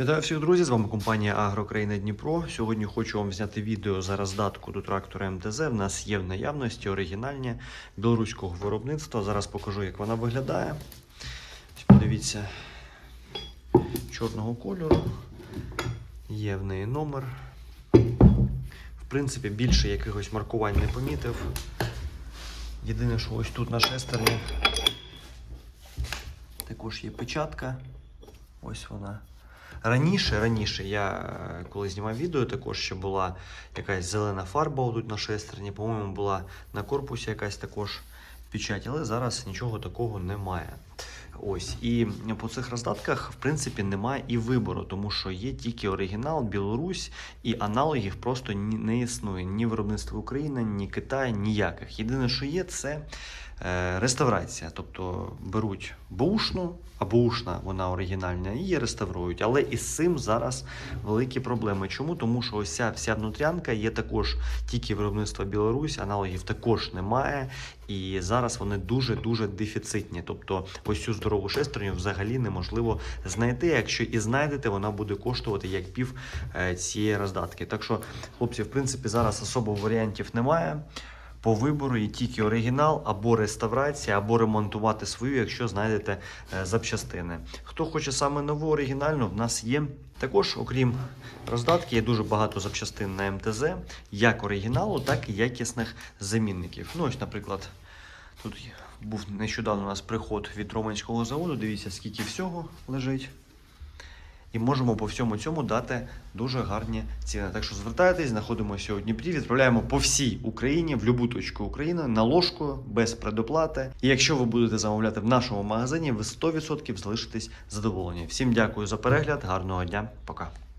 Вітаю всіх друзі! З вами компанія Агрокраїна Дніпро. Сьогодні хочу вам зняти відео за роздатку до трактора МТЗ. В нас є в наявності оригінальні білоруського виробництва. Зараз покажу, як вона виглядає. Подивіться чорного кольору. Є в неї номер. В принципі, більше якихось маркувань не помітив. Єдине, що ось тут на шестерні також є печатка. Ось вона. Раніше, раніше я е, коли знімав відео, також ще була якась зелена фарба тут на шестерні. По-моєму, була на корпусі якась також печать, але зараз нічого такого немає. Ось і по цих роздатках, в принципі, немає і вибору, тому що є тільки оригінал, Білорусь, і аналогів просто не існує ні виробництва України, ні Китаю, ніяких. Єдине, що є, це реставрація. Тобто беруть бушну, а бушна вона оригінальна, її реставрують. Але із цим зараз великі проблеми. Чому? Тому що ось ця вся внутрянка є також тільки виробництва Білорусь, аналогів також немає. І зараз вони дуже дуже дефіцитні. Тобто, ось цю здорову шестерню взагалі неможливо знайти. Якщо і знайдете, вона буде коштувати як пів е, цієї роздатки. Так що, хлопці, в принципі, зараз особо варіантів немає. По вибору є тільки оригінал або реставрація, або ремонтувати свою, якщо знайдете е, запчастини. Хто хоче саме нову оригінальну, в нас є. Також, окрім роздатки, є дуже багато запчастин на МТЗ, як оригіналу, так і якісних замінників. Ну, ось, наприклад, тут був нещодавно у нас приход від Романського заводу. Дивіться, скільки всього лежить. І можемо по всьому цьому дати дуже гарні ціни. Так що звертайтесь, знаходимося у Дніпрі, відправляємо по всій Україні, в будь-яку точку України на ложку без предоплати. І якщо ви будете замовляти в нашому магазині, ви 100% залишитесь задоволені. Всім дякую за перегляд, гарного дня, пока.